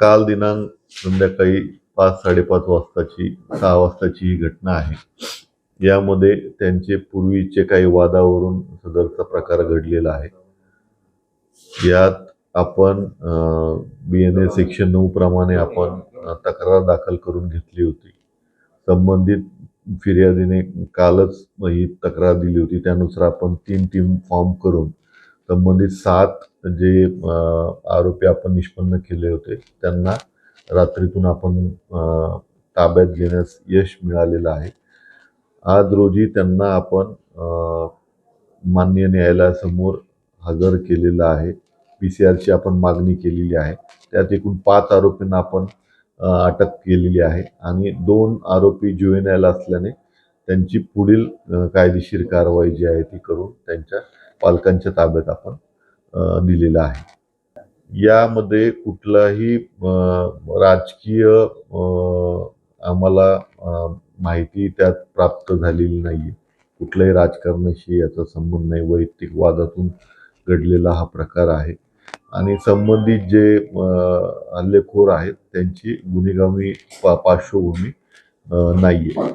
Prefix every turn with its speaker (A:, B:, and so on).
A: काल दिनांक संध्याकाळी पाच साडेपाच वाजताची सहा वाजताची ही घटना आहे. यामध्ये त्यांचे पूर्वीचे काही वादावरून सदरचा प्रकार घडलेला आहे. यात आपण बी एन ए एकशे नऊ प्रमाणे आपण तक्रार दाखल करून घेतली होती. संबंधित फिर्यादीने कालच ही तक्रार दिली होती. त्यानुसार आपण तीन टीम फॉर्म करून संबंधित सात जे आरोपी आपण निष्पन्न केले होते त्यांना रात्रीतून आपण ताब्यात घेण्यास यश मिळालेलं आहे. आज रोजी त्यांना आपण मान्य न्यायालयासमोर हजर केलेलं आहे. पी सी आरची आपण मागणी केलेली आहे. त्यात एकूण पाच आरोपींना आपण अटक केलेली आहे आणि दोन आरोपी जुवेनाईल असल्याने त्यांची पुढील कायदेशीर कारवाई जी आहे ती करून त्यांच्या पालकांच्या ताब्यात आपण दिलेला दिलेलं आहे. यामध्ये कुठलाही राजकीय आम्हाला माहिती त्यात प्राप्त झालेली नाही कुठल्याही राजकारणाशी याचा संबंध नाही. वैयक्तिक वादातून घडलेला हा प्रकार आहे. आणि संबंधित जे हल्लेखोर आहेत त्यांची गुन्हेगामी पा पार्श्वभूमी नाही आहे